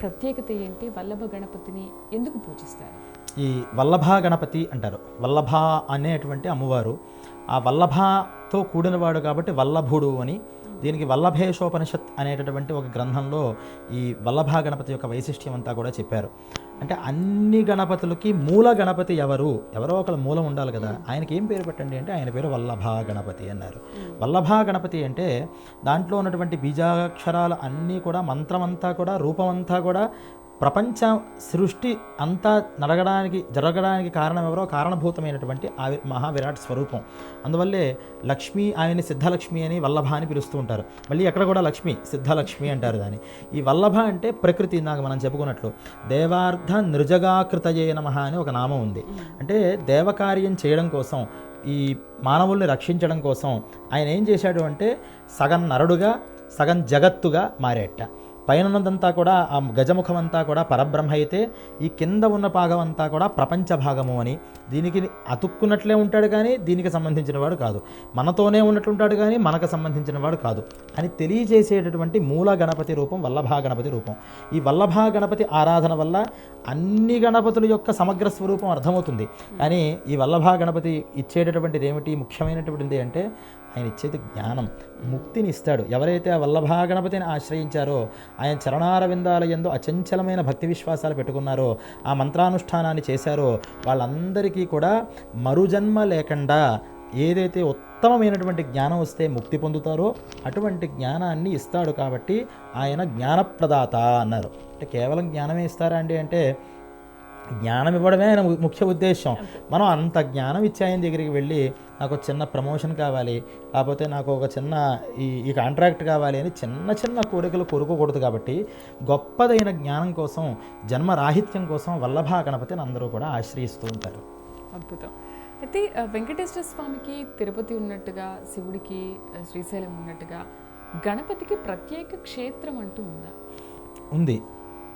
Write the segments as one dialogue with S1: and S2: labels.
S1: ప్రత్యేకత ఏంటి? వల్లభ గణపతిని ఎందుకు పూజిస్తారు?
S2: ఈ వల్లభ గణపతి అంటారు. వల్లభ అనేటువంటి అమ్మవారు ఆ వల్లభతో కూడినవాడు కాబట్టి వల్లభుడు అని దీనికి వల్లభేషోపనిషత్ అనేటటువంటి ఒక గ్రంథంలో ఈ వల్లభ గణపతి యొక్క వైశిష్ట్యం అంతా కూడా చెప్పారు. అంటే అన్ని గణపతులకి మూల గణపతి ఎవరు? ఎవరో ఒకళ్ళ మూలం ఉండాలి కదా. ఆయనకి ఏం పేరు పెట్టండి అంటే ఆయన పేరు వల్లభ గణపతి అన్నారు. వల్లభ గణపతి అంటే దాంట్లో ఉన్నటువంటి బీజాక్షరాలు అన్నీ కూడా మంత్రమంతా కూడా రూపమంతా కూడా ప్రపంచ సృష్టి అంతా నడగడానికి జరగడానికి కారణం ఎవరో కారణభూతమైనటువంటి ఆ మహావిరాట్ స్వరూపం. అందువల్లే లక్ష్మి ఆయన్ని సిద్ధలక్ష్మి అని వల్లభ అని పిలుస్తూ ఉంటారు. మళ్ళీ ఎక్కడ కూడా లక్ష్మి సిద్ధలక్ష్మి అంటారు దాన్ని. ఈ వల్లభ అంటే ప్రకృతి ఇందాక మనం చెప్పుకున్నట్లు. దేవార్థ నృజగాకృతయే నమః అని ఒక నామం ఉంది. అంటే దేవకార్యం చేయడం కోసం ఈ మానవుల్ని రక్షించడం కోసం ఆయన ఏం చేశాడు అంటే సగం నరుడుగా సగం జగత్తుగా మారేట. పైన ఉన్నదంతా కూడా ఆ గజముఖం అంతా కూడా పరబ్రహ్మ అయితే ఈ కింద ఉన్న భాగం అంతా కూడా ప్రపంచ భాగము అని. దీనికి అతుక్కున్నట్లే ఉంటాడు కానీ దీనికి సంబంధించిన వాడు కాదు. మనతోనే ఉన్నట్లుంటాడు కానీ మనకు సంబంధించిన వాడు కాదు. అని తెలియజేసేటటువంటి మూల గణపతి రూపం వల్లభా గణపతి రూపం. ఈ వల్లభా గణపతి ఆరాధన వల్ల అన్ని గణపతుల యొక్క సమగ్ర స్వరూపం అర్థమవుతుంది. కానీ ఈ వల్లభా గణపతి ఇచ్చేటటువంటిది ఏమిటి? ముఖ్యమైనటువంటిది అంటే ఆయన ఇచ్చేది జ్ఞానం ముక్తిని ఇస్తాడు ఎవరైతే ఆ వల్లభాగణపతిని ఆశ్రయించారో ఆయన చరణారవిందాల ఎందు అచంచలమైన భక్తి విశ్వాసాలు పెట్టుకున్నారో ఆ మంత్రానుష్ఠానాన్ని చేశారో వాళ్ళందరికీ కూడా మరుజన్మ లేకుండా ఏదైతే ఉత్తమమైనటువంటి జ్ఞానం వస్తే ముక్తి పొందుతారో అటువంటి జ్ఞానాన్ని ఇస్తాడు కాబట్టి ఆయన జ్ఞానప్రదాత అన్నారు. అంటే కేవలం జ్ఞానమే ఇస్తారా అండి అంటే జ్ఞానం ఇవ్వడమే ఆయన ముఖ్య ఉద్దేశం. మనం అంత జ్ఞానం ఇచ్చే ఆయన దగ్గరికి వెళ్ళి నాకు చిన్న ప్రమోషన్ కావాలి లేకపోతే నాకు ఒక చిన్న ఈ ఈ కాంట్రాక్ట్ కావాలి అని చిన్న చిన్న కోరికలు కోరుకోకూడదు కాబట్టి గొప్పదైన జ్ఞానం కోసం జన్మ రాహిత్యం కోసం వల్లభా గణపతిని అందరూ కూడా ఆశ్రయిస్తూ ఉంటారు.
S1: అద్భుతం. అయితే వెంకటేశ్వర స్వామికి తిరుపతి ఉన్నట్టుగా శివుడికి శ్రీశైలం ఉన్నట్టుగా గణపతికి ప్రత్యేక క్షేత్రం అంటూ ఉందా?
S2: ఉంది.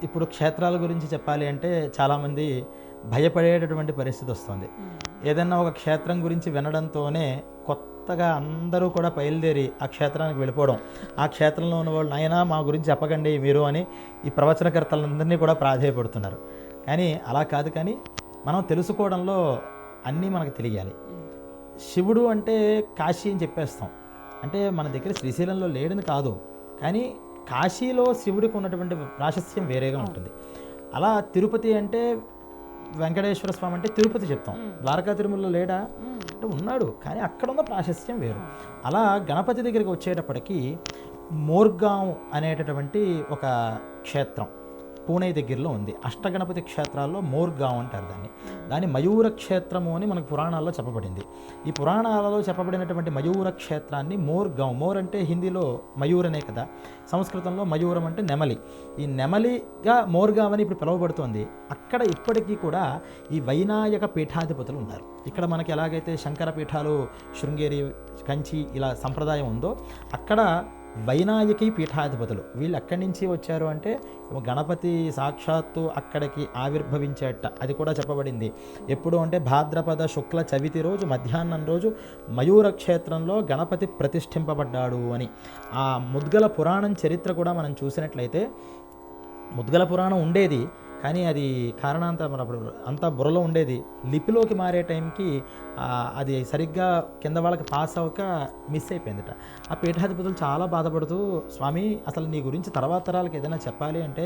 S2: ఇప్పుడు క్షేత్రాల గురించి చెప్పాలి అంటే చాలామంది భయపడేటటువంటి పరిస్థితి వస్తుంది. ఏదైనా ఒక క్షేత్రం గురించి వినడంతోనే కొత్తగా అందరూ కూడా బయలుదేరి ఆ క్షేత్రానికి వెళ్ళిపోవడం ఆ క్షేత్రంలో ఉన్న వాళ్ళు నాయనా మా గురించి చెప్పకండి మీరు అని ఈ ప్రవచనకర్తలందరినీ కూడా ప్రాధేయపడుతున్నారు. కానీ అలా కాదు కానీ మనం తెలుసుకోవడంలో అన్నీ మనకు తెలియాలి. శివుడు అంటే కాశీ అని చెప్పేస్తాం. అంటే మన దగ్గర శ్రీశైలంలో లేడని కాదు. కానీ కాశీలో శివుడికి ఉన్నటువంటి ప్రాశస్త్యం వేరేగా ఉంటుంది. అలా తిరుపతి అంటే వెంకటేశ్వర స్వామి అంటే తిరుపతి చెప్తాం. ద్వారకా తిరుమలలో లేడా? అంటే ఉన్నాడు. కానీ అక్కడ ఉన్న ప్రాశస్త్యం వేరు. అలా గణపతి దగ్గరికి వచ్చేటప్పటికి మోర్గాం అనేటటువంటి ఒక క్షేత్రం. పూణే దగ్గరలో ఉంది. అష్టగణపతి క్షేత్రాల్లో మోర్గావ్ అంటారు దాన్ని. దాని మయూర క్షేత్రము అని మనకు పురాణాల్లో చెప్పబడింది. ఈ పురాణాలలో చెప్పబడినటువంటి మయూర క్షేత్రాన్ని మోర్గావ్ మోర్ అంటే హిందీలో మయూర్ అనే కదా. సంస్కృతంలో మయూరం అంటే నెమలి. ఈ నెమలిగా మోర్గావ్ అని ఇప్పుడు పిలువబడుతోంది. అక్కడ ఇప్పటికీ కూడా ఈ వైనాయక పీఠాధిపతులు ఉన్నారు. ఇక్కడ మనకి ఎలాగైతే శంకర పీఠాలు శృంగేరి కంచి ఇలా సంప్రదాయం ఉందో అక్కడ వైనాయకి పీఠాధిపతులు. వీళ్ళు ఎక్కడి నుంచి వచ్చారు అంటే గణపతి సాక్షాత్తు అక్కడికి ఆవిర్భవించేట. అది కూడా చెప్పబడింది. ఎప్పుడు అంటే భాద్రపద శుక్ల చవితి రోజు మధ్యాహ్నం రోజు మయూర క్షేత్రంలో గణపతి ప్రతిష్ఠింపబడ్డాడు అని. ఆ ముద్గల పురాణం చరిత్ర కూడా మనం చూసినట్లయితే ముద్గల పురాణం ఉండేది కానీ అది కారణాంతరం అప్పుడు అంతా బుర్రలో ఉండేది. లిపిలోకి మారే టైంకి అది సరిగ్గా కింద వాళ్ళకి పాస్ అవ్వక మిస్ అయిపోయిందట. ఆ పీఠాధిపతులు చాలా బాధపడుతూ స్వామి అసలు నీ గురించి తర్వాత తరాలకు ఏదైనా చెప్పాలి అంటే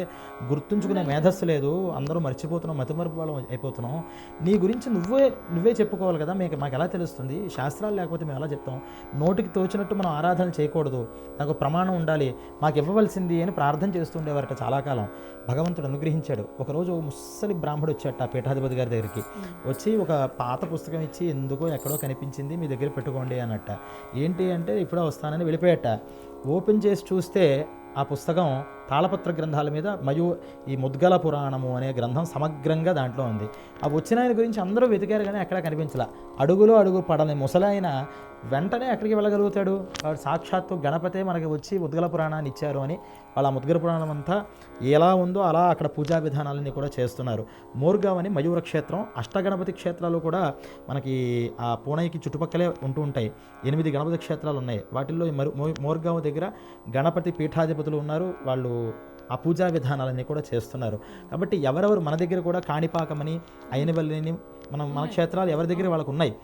S2: గుర్తుంచుకునే మేధస్సు లేదు. అందరూ మర్చిపోతున్నాం మతిమరుపు వాళ్ళం అయిపోతున్నాం. నీ గురించి నువ్వే నువ్వే చెప్పుకోవాలి కదా మీకు మాకు ఎలా తెలుస్తుంది? శాస్త్రాలు లేకపోతే మేము ఎలా చెప్తాం? నోటికి తోచినట్టు మనం ఆరాధన చేయకూడదు. నాకు ప్రమాణం ఉండాలి. మాకు ఇవ్వవలసింది అని ప్రార్థన చేస్తుండేవారట చాలా కాలం. భగవంతుడు అనుగ్రహించాడు. ఒకరోజు ఓ ముస్సలి బ్రాహ్మడు వచ్చాట ఆ పీఠాధిపతి గారి దగ్గరికి. వచ్చి ఒక పాత పుస్తకం ఇచ్చి ఎందుకో ఎక్కడో కనిపించింది మీ దగ్గర పెట్టుకోండి అన్నట్ట. ఏంటి అంటే ఇప్పుడే వస్తానని వెళ్ళిపోయాట ఓపెన్ చేసి చూస్తే ఆ పుస్తకం తాళపత్ర గ్రంథాల మీద మయూ ఈ ముద్గల పురాణము అనే గ్రంథం సమగ్రంగా దాంట్లో ఉంది. ఆ వచ్చిన ఆయన గురించి అందరూ వెతికారు కానీ ఎక్కడా కనిపించలా. అడుగులో అడుగు పడని ముసలాయన వెంటనే ఎక్కడికి వెళ్ళగలుగుతాడు? వాడు సాక్షాత్తు గణపతే మనకి వచ్చి ముద్గల పురాణాన్ని ఇచ్చారు అని వాళ్ళ ముద్గల పురాణం అంతా ఎలా ఉందో అలా అక్కడ పూజా విధానాలన్నీ కూడా చేస్తున్నారు. మోర్గావ్ అని మయూర క్షేత్రం అష్టగణపతి క్షేత్రాలు కూడా మనకి ఆ పూణేకి చుట్టుపక్కలే ఉంటూ ఉంటాయి. ఎనిమిది గణపతి క్షేత్రాలు ఉన్నాయి. వాటిల్లో ఈ మరు మో- మోర్గావ్ దగ్గర గణపతి పీఠాధిపతులు ఉన్నారు. వాళ్ళు ఆ పూజా విధానాలన్నీ కూడా చేస్తున్నారు. కాబట్టి ఎవరెవరు మన దగ్గర కూడా కాణిపాకమని అయినవల్లిని మనం మన క్షేత్రాలు ఎవరి దగ్గర వాళ్ళకు ఉన్నాయి.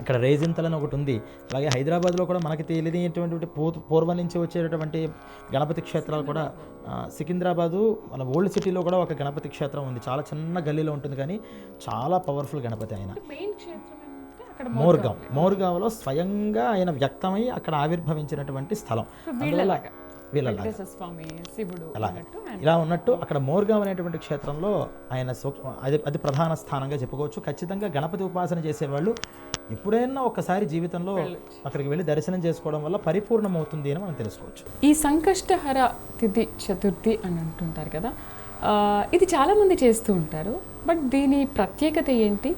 S2: ఇక్కడ రేజింతలని ఒకటి ఉంది. అలాగే హైదరాబాద్లో కూడా మనకి తెలియనిటువంటి పూర్వం నుంచి వచ్చేటటువంటి గణపతి క్షేత్రాలు కూడా సికింద్రాబాదు మన ఓల్డ్ సిటీలో కూడా ఒక గణపతి క్షేత్రం ఉంది. చాలా చిన్న గల్లీలో ఉంటుంది కానీ చాలా పవర్ఫుల్ గణపతి ఆయన. మోర్గావ్. మోర్గావ్లో స్వయంగా ఆయన వ్యక్తమై అక్కడ ఆవిర్భవించినటువంటి స్థలం. అందువల్ల
S1: వెంకటేశ్వర స్వామి శివుడు
S2: ఇలా ఉన్నట్టు అక్కడ మోర్గావ్ అనేటువంటి క్షేత్రంలో ఆయన అది అది ప్రధాన స్థానంగా చెప్పుకోవచ్చు. ఖచ్చితంగా గణపతి ఉపాసన చేసేవాళ్ళు ఎప్పుడైనా ఒక్కసారి జీవితంలో అక్కడికి వెళ్ళి దర్శనం చేసుకోవడం వల్ల పరిపూర్ణమవుతుంది అని మనం తెలుసుకోవచ్చు.
S1: ఈ సంకష్టహర తిథి చతుర్థి అని అంటుంటారు కదా ఇది చాలామంది చేస్తూ ఉంటారు. బట్ దీని ప్రత్యేకత ఏంటి?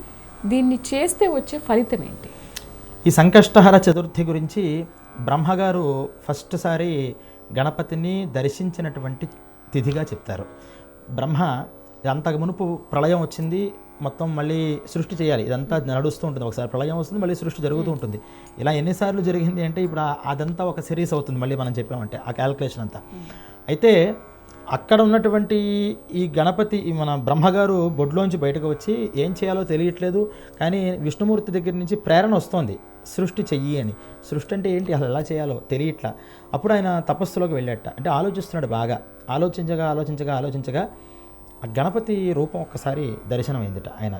S1: దీన్ని చేస్తే వచ్చే ఫలితం ఏంటి?
S2: ఈ సంకష్టహర చతుర్థి గురించి బ్రహ్మగారు ఫస్ట్ సారి గణపతిని దర్శించినటువంటి తిథిగా చెప్తారు. బ్రహ్మ అంతకు మునుపు ప్రళయం వచ్చింది మొత్తం మళ్ళీ సృష్టి చేయాలి. ఇదంతా నడుస్తూ ఉంటుంది. ఒకసారి ప్రళయం వస్తుంది మళ్ళీ సృష్టి జరుగుతూ ఉంటుంది. ఇలా ఎన్నిసార్లు జరిగింది అంటే ఇప్పుడు అదంతా ఒక సిరీస్ అవుతుంది మళ్ళీ మనం చెప్పామంటే ఆ క్యాల్కులేషన్ అంతా. అయితే అక్కడ ఉన్నటువంటి ఈ గణపతి మన బ్రహ్మగారు బొడ్లోంచి బయటకు వచ్చి ఏం చేయాలో తెలియట్లేదు కానీ విష్ణుమూర్తి దగ్గర నుంచి ప్రేరణ వస్తోంది. సృష్టి చెయ్యి అని. సృష్టి అంటే ఏంటి? అసలు ఎలా చేయాలో తెలియట్లా. అప్పుడు ఆయన తపస్సులోకి వెళ్ళాట అంటే ఆలోచిస్తున్నాడు బాగా. ఆలోచించగా ఆలోచించగా ఆలోచించగా ఆ గణపతి రూపం ఒక్కసారి దర్శనమైందిట ఆయన.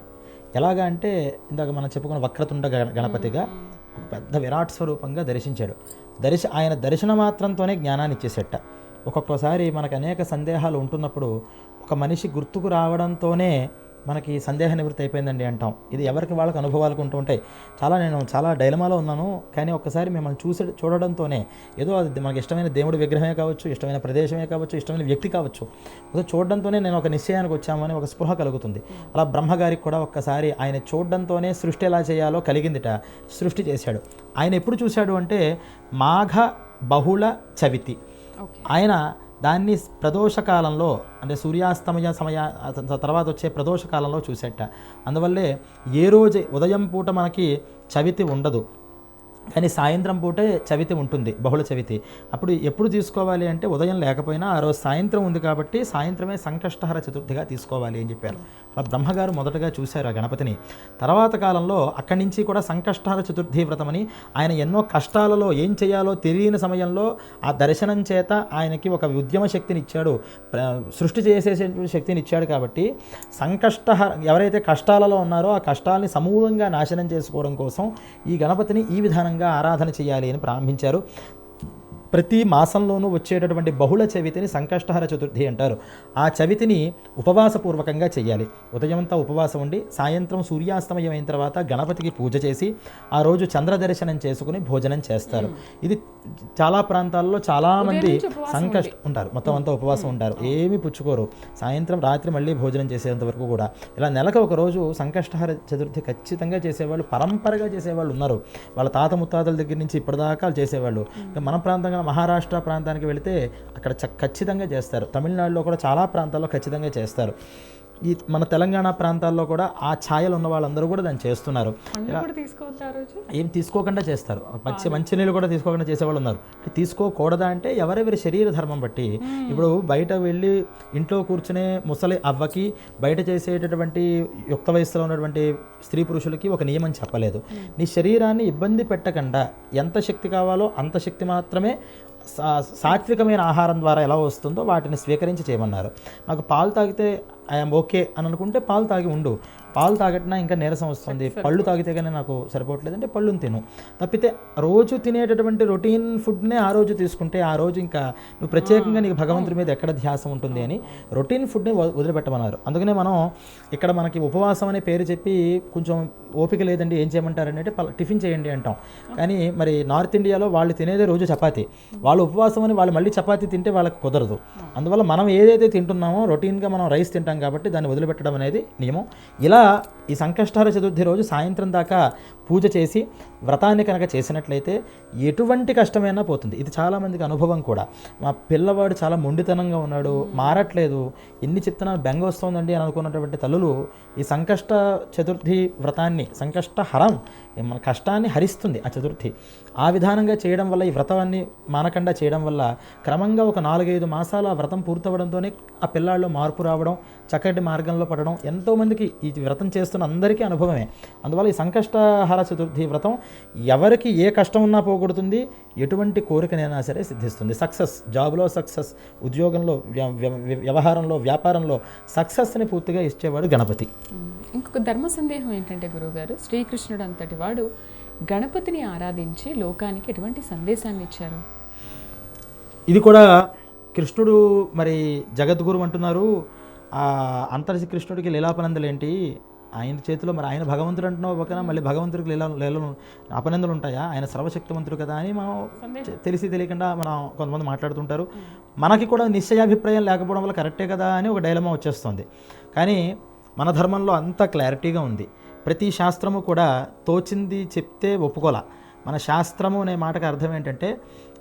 S2: ఎలాగా అంటే ఇందాక మనం చెప్పుకున్న వక్రతుండ గణ- గణపతిగా ఒక పెద్ద విరాట్ స్వరూపంగా దర్శించాడు. దర్శ ఆయన దర్శన మాత్రంతోనే జ్ఞానాన్ని ఇచ్చేసేట. ఒక్కొక్కసారి మనకు అనేక సందేహాలు ఉంటున్నప్పుడు ఒక మనిషి గుర్తుకు రావడంతోనే మనకి సందేహ నివృత్తి అయిపోయిందండి అంటాం. ఇది ఎవరికి వాళ్ళకి అనుభవాలకు ఉంటూ ఉంటాయి. చాలా నేను చాలా డైలమాలో ఉన్నాను. కానీ ఒక్కసారి మిమ్మల్ని చూసి చూడడంతోనే ఏదో అది మనకి ఇష్టమైన దేవుడి విగ్రహమే కావచ్చు ఇష్టమైన ప్రదేశమే కావచ్చు ఇష్టమైన వ్యక్తి కావచ్చు. చూడడంతోనే నేను ఒక నిశ్చయానికి వచ్చామని ఒక స్పృహ కలుగుతుంది. అలా బ్రహ్మగారికి కూడా ఒక్కసారి ఆయన చూడడంతోనే సృష్టి ఎలా చేయాలో కలిగిందిట. సృష్టి చేశాడు. ఆయన ఎప్పుడు చూశాడు అంటే మాఘ బహుళ చవితి. ఆయన దాన్ని ప్రదోషకాలంలో అంటే సూర్యాస్తమయ సమయ తర్వాత వచ్చే ప్రదోషకాలంలో చూసేట. అందువల్లే ఏ రోజు ఉదయం పూట మనకి చవితి ఉండదు. కానీ సాయంత్రం పూటే చవితి ఉంటుంది బహుళ చవితి. అప్పుడు ఎప్పుడు తీసుకోవాలి అంటే ఉదయం లేకపోయినా ఆ రోజు సాయంత్రం ఉంది కాబట్టి సాయంత్రమే సంకష్టహర చతుర్థిగా తీసుకోవాలి అని చెప్పారు. అలా బ్రహ్మగారు మొదటగా చూశారు ఆ గణపతిని. తర్వాత కాలంలో అక్కడి నుంచి కూడా సంకష్టహర చతుర్థి వ్రతమని ఆయన ఎన్నో కష్టాలలో ఏం చేయాలో తెలియని సమయంలో ఆ దర్శనం చేత ఆయనకి ఒక ఉద్యమ శక్తిని ఇచ్చాడు. సృష్టి చేసే శక్తిని ఇచ్చాడు కాబట్టి సంకష్టహర ఎవరైతే కష్టాలలో ఉన్నారో ఆ కష్టాలని సమూలంగా నాశనం చేసుకోవడం కోసం ఈ గణపతిని ఈ విధానంగా ఆరాధన చేయాలి అని ప్రారంభించారు. ప్రతి మాసంలోనూ వచ్చేటటువంటి బహుళ చవితిని సంకష్టహర చతుర్థి అంటారు. ఆ చవితిని ఉపవాసపూర్వకంగా చేయాలి ఉదయమంతా ఉపవాసం ఉండి సాయంత్రం సూర్యాస్తమయం అయిన తర్వాత గణపతికి పూజ చేసి ఆ రోజు చంద్ర దర్శనం చేసుకుని భోజనం చేస్తారు. ఇది చాలా ప్రాంతాల్లో చాలా మంది
S1: నుంచి ఉపవాసం
S2: సంకష్ట ఉంటారు. మొత్తం అంతా ఉపవాసం ఉంటారు. ఏమీ పుచ్చుకోరు. సాయంత్రం రాత్రి మళ్ళీ భోజనం చేసేంత వరకు కూడా. ఇలా నెలకు ఒక రోజు సంకష్టహర చతుర్థి ఖచ్చితంగా చేసేవాళ్ళు పరంపరగా చేసేవాళ్ళు ఉన్నారు. వాళ్ళ తాత ముత్తాతల దగ్గర నుంచి ఇప్పటిదాకా చేసేవాళ్ళు. మన ప్రాంతంగా మహారాష్ట్ర ప్రాంతానికి వెళితే అక్కడ చ- ఖచ్చితంగా చేస్తారు. తమిళనాడులో కూడా చాలా ప్రాంతాల్లో ఖచ్చితంగా చేస్తారు. ఈ మన తెలంగాణ ప్రాంతాల్లో కూడా ఆ ఛాయలు ఉన్న వాళ్ళందరూ కూడా దాన్ని చేస్తున్నారు. ఏం తీసుకోకుండా చేస్తారు. మంచి మంచినీళ్ళు కూడా తీసుకోకుండా చేసేవాళ్ళు ఉన్నారు. తీసుకోకూడదా అంటే ఎవరెవరి శరీర ధర్మం బట్టి. ఇప్పుడు బయట వెళ్ళి ఇంట్లో కూర్చునే ముసలి అవ్వకి బయట చేసేటటువంటి యుక్త వయసులో ఉన్నటువంటి స్త్రీ పురుషులకి ఒక నియమం చెప్పలేదు. నీ శరీరాన్ని ఇబ్బంది పెట్టకుండా ఎంత శక్తి కావాలో అంత శక్తి మాత్రమే సాత్వికమైన ఆహారం ద్వారా ఎలా వస్తుందో వాటిని స్వీకరించి చేయమన్నారు. నాకు పాలు తాగితే ఐఎమ్ ఓకే అని అనుకుంటే పాలు తాగి ఉండు. పాలు తాగట్నా ఇంకా నీరసం వస్తుంది. పళ్ళు తాగితే కానీ నాకు సరిపోవట్లేదు అంటే పళ్ళుని తిను. తప్పితే రోజు తినేటటువంటి రొటీన్ ఫుడ్నే ఆ రోజు తీసుకుంటే ఆ రోజు ఇంకా నువ్వు ప్రత్యేకంగా నీకు భగవంతుడి మీద ఎక్కడ ధ్యాసం ఉంటుంది అని రొటీన్ ఫుడ్ని వదిలిపెట్టమన్నారు. అందుకనే మనం ఇక్కడ మనకి ఉపవాసం అనే పేరు చెప్పి కొంచెం ఓపిక లేదండి ఏం చేయమంటారంటే టిఫిన్ చేయండి అంటాం. కానీ మరి నార్త్ ఇండియాలో వాళ్ళు తినేదే రోజు చపాతీ. వాళ్ళు ఉపవాసం అని వాళ్ళు మళ్ళీ చపాతీ తింటే వాళ్ళకి కుదరదు. అందువల్ల మనం ఏదైతే తింటున్నామో రొటీన్గా మనం రైస్ తింటాం కాబట్టి దాన్ని వదిలిపెట్టడం అనేది నియమం. ఇలా が ఈ సంకష్టార చతుర్థి రోజు సాయంత్రం దాకా పూజ చేసి వ్రతాన్ని కనుక చేసినట్లయితే ఎటువంటి కష్టమైనా పోతుంది. ఇది చాలామందికి అనుభవం కూడా. మా పిల్లవాడు చాలా మొండితనంగా ఉన్నాడు మారట్లేదు ఎన్ని చెప్తున్నా బెంగ వస్తుందండి అని అనుకున్నటువంటి తల్లులు ఈ సంకష్ట చతుర్థి వ్రతాన్ని సంకష్టహరం మన కష్టాన్ని హరిస్తుంది ఆ చతుర్థి. ఆ విధానంగా చేయడం వల్ల ఈ వ్రతాన్ని మానకుండా చేయడం వల్ల క్రమంగా ఒక నాలుగైదు మాసాలు ఆ వ్రతం పూర్తవడంతోనే ఆ పిల్లాళ్ళు మార్పు రావడం చక్కటి మార్గంలో పడడం ఎంతోమందికి ఈ వ్రతం చేస్తూ చేస్తున్న అందరికీ అనుభవమే. అందువల్ల ఈ సంకష్టహార చతుర్థి వ్రతం ఎవరికి ఏ కష్టం ఉన్నా పోగొడుతుంది ఎటువంటి కోరికనైనా సరే సిద్ధిస్తుంది. సక్సెస్ జాబ్లో సక్సెస్ ఉద్యోగంలో వ్య- వ్య- వ్యవహారంలో వ్యాపారంలో సక్సెస్ని పూర్తిగా ఇచ్చేవాడు గణపతి.
S1: ఇంకొక ధర్మ సందేహం ఏంటంటే గురువుగారు శ్రీకృష్ణుడు అంతటి వాడు గణపతిని ఆరాధించి లోకానికి ఎటువంటి సందేశాన్ని ఇచ్చారు?
S2: ఇది కూడా కృష్ణుడు మరి జగద్గురు అంటున్నారు. ఆ అంతర్శి కృష్ణుడికి లీలాపనందలు ఏంటి ఆయన చేతిలో మరి ఆయన భగవంతుడు అంటున్నావు పక్కన మళ్ళీ భగవంతుడికి లీల లీలలు అపనందలు ఉంటాయా? ఆయన సర్వశక్తివంతుడు కదా అని మనం. తెలిసి తెలియకుండా మనం కొంతమంది మాట్లాడుతుంటారు. మనకి కూడా నిశ్చయాభిప్రాయం లేకపోవడం వల్ల కరెక్టే కదా అని ఒక డైలమా వచ్చేస్తుంది. కానీ మన ధర్మంలో అంత క్లారిటీగా ఉంది. ప్రతి శాస్త్రము కూడా తోచింది చెప్తే ఒప్పుకోలా. మన శాస్త్రము అనే మాటకు అర్థం ఏంటంటే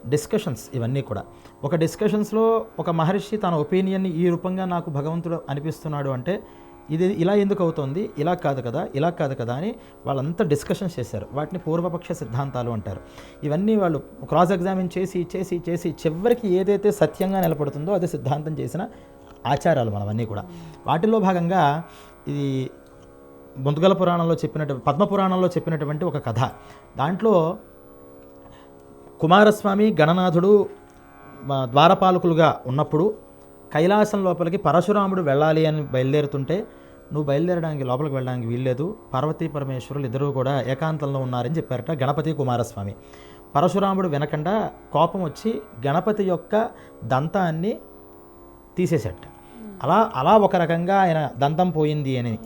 S2: డిస్కషన్స్ ఇవన్నీ కూడా. ఒక డిస్కషన్స్లో ఒక మహర్షి తన ఒపీనియన్ని ఈ రూపంగా నాకు భగవంతుడు అనిపిస్తున్నాడు అంటే ఇది ఇలా ఎందుకు అవుతుంది? ఇలా కాదు కదా ఇలా కాదు కదా అని వాళ్ళంతా డిస్కషన్స్ చేశారు. వాటిని పూర్వపక్ష సిద్ధాంతాలు అంటారు. ఇవన్నీ వాళ్ళు క్రాస్ ఎగ్జామిన్ చేసి చేసి చేసి చివరికి ఏదైతే సత్యంగా నిలబడుతుందో అది సిద్ధాంతం చేసిన ఆచారాలు మనవన్నీ కూడా. వాటిలో భాగంగా ఇది ముందుగల పురాణంలో చెప్పినట్టు పద్మ పురాణంలో చెప్పినటువంటి ఒక కథ. దాంట్లో కుమారస్వామి గణనాథుడు ద్వారపాలకులుగా ఉన్నప్పుడు కైలాసం లోపలికి పరశురాముడు వెళ్ళాలి అని బయలుదేరుతుంటే నువ్వు బయలుదేరడానికి లోపలికి వెళ్ళడానికి వీల్లేదు. పార్వతీ పరమేశ్వరులు ఇద్దరూ కూడా ఏకాంతంలో ఉన్నారని చెప్పారట గణపతి కుమారస్వామి. పరశురాముడు వినకుండా కోపం వచ్చి గణపతి యొక్క దంతాన్ని తీసేసేట అలా అలా ఒక రకంగా ఆయన దంతం పోయింది అని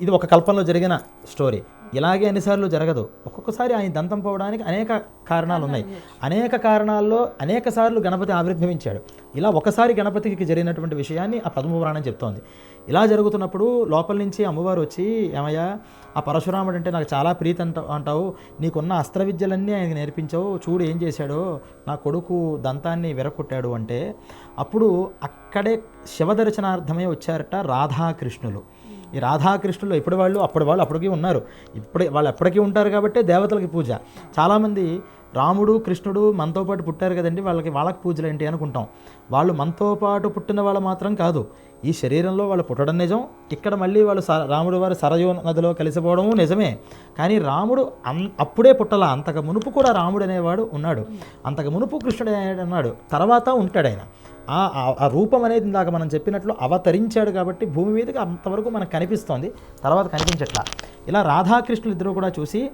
S2: ఇది ఒక కల్పనలో జరిగిన స్టోరీ. ఇలాగే అన్నిసార్లు జరగదు. ఒక్కొక్కసారి ఆయన దంతం పోవడానికి అనేక కారణాలు ఉన్నాయి. అనేక కారణాల్లో అనేక సార్లు గణపతి ఆవిర్భవించాడు. ఇలా ఒకసారి గణపతికి జరిగినటువంటి విషయాన్ని ఆ పద్మపురాణం చెప్తోంది. ఇలా జరుగుతున్నప్పుడు లోపల నుంచి అమ్మవారు వచ్చి ఏమయ్యా ఆ పరశురాముడు అంటే నాకు చాలా ప్రీతి అంట అంటావు. నీకున్న అస్త్ర విద్యలన్నీ ఆయనకి నేర్పించావు. చూడు ఏం చేశాడో. నా కొడుకు దంతాన్ని విరగొట్టాడు అంటే అప్పుడు అక్కడే శివదర్శనార్థమే వచ్చారట రాధాకృష్ణులు. ఈ రాధాకృష్ణులు ఇప్పుడు వాళ్ళు అప్పుడు వాళ్ళు అప్పటికీ ఉన్నారు. ఇప్పుడు వాళ్ళు ఎప్పటికీ ఉంటారు కాబట్టి దేవతలకి పూజ. చాలామంది రాముడు కృష్ణుడు మనతో పాటు పుట్టారు కదండి వాళ్ళకి వాళ్ళకి పూజలు ఏంటి అనుకుంటాం. వాళ్ళు మనతో పాటు పుట్టిన వాళ్ళు మాత్రం కాదు. ఈ శరీరంలో వాళ్ళు పుట్టడం నిజం ఇక్కడ మళ్ళీ వాళ్ళు రాముడు వారు సరయూ నదిలో కలిసిపోవడము నిజమే. కానీ రాముడు అన్ అప్పుడే పుట్టలా. అంతకు మునుపు కూడా రాముడు అనేవాడు ఉన్నాడు. అంతకు మునుపు కృష్ణుడు అనేవాడు ఉన్నాడు. తర్వాత ఉంటాడు ఆయన. ఆ ఆ- రూపం అనేది ఇందాక మనం చెప్పినట్లు అవతరించాడు కాబట్టి భూమి మీదకి అంతవరకు మనకు కనిపిస్తోంది. తర్వాత కనిపించట్లా. ఇలా రాధాకృష్ణులు ఇద్దరు కూడా చూసి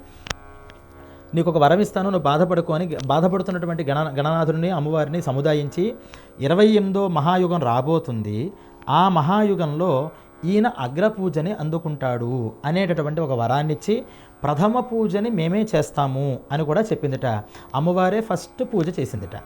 S2: నీకు ఒక వరం ఇస్తాను నువ్వు బాధపడుకో అని బాధపడుతున్నటువంటి గణ గణనాథుడిని అమ్మవారిని సముదాయించి ఇరవై ఎనిమిదో మహాయుగం రాబోతుంది. ఆ మహాయుగంలో ఈయన అగ్రపూజని అందుకుంటాడు అనేటటువంటి ఒక వరాన్నిచ్చి ప్రథమ పూజని మేమే చేస్తాము అని కూడా చెప్పిందిట. అమ్మవారే ఫస్ట్ పూజ చేసిందిట.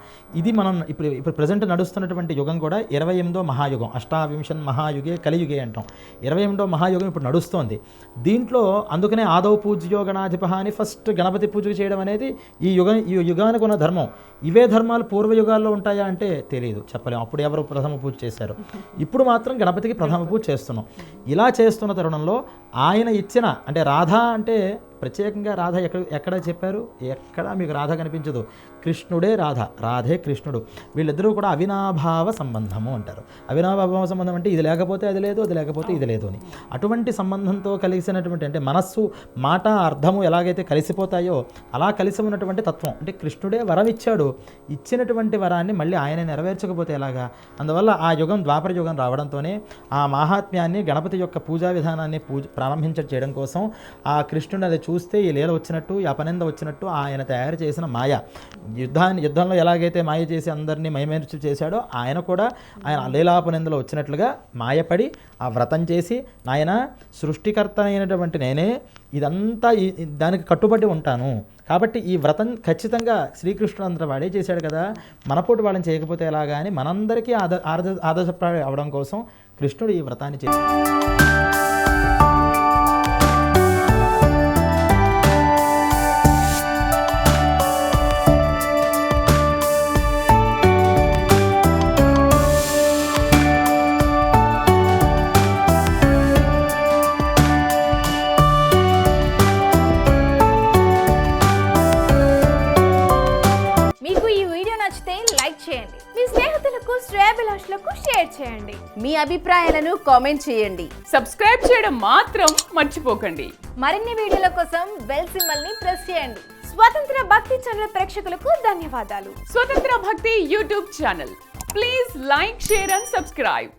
S2: ఇది మనం ఇప్పుడు ఇప్పుడు ప్రజెంట్ నడుస్తున్నటువంటి యుగం కూడా ఇరవై ఎనిమిదో మహాయుగం అష్టావింశన్ మహాయుగే కలియుగే అంటాం. ఇరవై ఎనిమిదో మహాయుగం ఇప్పుడు నడుస్తోంది. దీంట్లో అందుకనే ఆదవ పూజ్యో గణాధిప అని ఫస్ట్ గణపతి పూజ చేయడం అనేది ఈ యుగం ఈ యుగానికి ఉన్న ధర్మం. ఇవే ధర్మాలు పూర్వయుగాల్లో ఉంటాయా అంటే తెలియదు చెప్పలేము అప్పుడు ఎవరు ప్రథమ పూజ చేశారు. ఇప్పుడు మాత్రం గణపతికి ప్రథమ పూజ చేస్తున్నాం. ఇలా చేస్తున్న తరుణంలో ఆయన ఇచ్చిన అంటే రాధా అంటే ప్రత్యేకంగా రాధ ఎక్కడ ఎక్కడ చెప్పారు? ఎక్కడ మీకు రాధ కనిపించదు. కృష్ణుడే రాధ. రాధే కృష్ణుడు. వీళ్ళిద్దరూ కూడా అవినాభావ సంబంధము అంటారు. అవినాభావ సంబంధం అంటే ఇది లేకపోతే అది లేదు అది లేకపోతే ఇది లేదు అని. అటువంటి సంబంధంతో కలిసినటువంటి అంటే మనస్సు మాట అర్థము ఎలాగైతే కలిసిపోతాయో అలా కలిసి ఉన్నటువంటి తత్వం. అంటే కృష్ణుడే వరం ఇచ్చాడు. ఇచ్చినటువంటి వరాన్ని మళ్ళీ ఆయన నెరవేర్చకపోతే ఎలాగా? అందువల్ల ఆ యుగం ద్వాపర యుగం రావడంతోనే ఆ మాహాత్మ్యాన్ని గణపతి యొక్క పూజా విధానాన్ని పూజ ప్రారంభించడం చేయడం కోసం ఆ కృష్ణుడు అది చూస్తే ఈ లీల వచ్చినట్టు ఈ అపనింద వచ్చినట్టు ఆయన తయారు చేసిన మాయ. యుద్ధాన్ని యుద్ధంలో ఎలాగైతే మాయ చేసి అందరినీ మైమేర్చి చేశాడో ఆయన కూడా ఆయన లీలాపనిందలో వచ్చినట్లుగా మాయపడి ఆ వ్రతం చేసి నాయన సృష్టికర్త అయినటువంటి నేనే ఇదంతా దానికి కట్టుబడి ఉంటాను. కాబట్టి ఈ వ్రతం ఖచ్చితంగా శ్రీకృష్ణుడు అంతా వాడే చేశాడు కదా. మనపోటు వాళ్ళని చేయకపోతే ఎలాగా? అని మనందరికీ ఆద ఆదర్శ ఆదర్శప్రాయ అవడం కోసం కృష్ణుడు ఈ వ్రతాన్ని చేశాడు.
S3: చేయండి. మీ
S4: అభిప్రాయాలను కామెంట్ చేయండి.
S1: సబ్స్క్రైబ్ చేయడం మాత్రం మర్చిపోకండి.
S3: మరిన్ని వీడియోల కోసం బెల్ సింబల్ని ప్రెస్ చేయండి. స్వతంత్ర భక్తి ఛానల్ ప్రేక్షకులకు ధన్యవాదాలు.
S1: స్వతంత్ర భక్తి YouTube channel. Please like share and subscribe.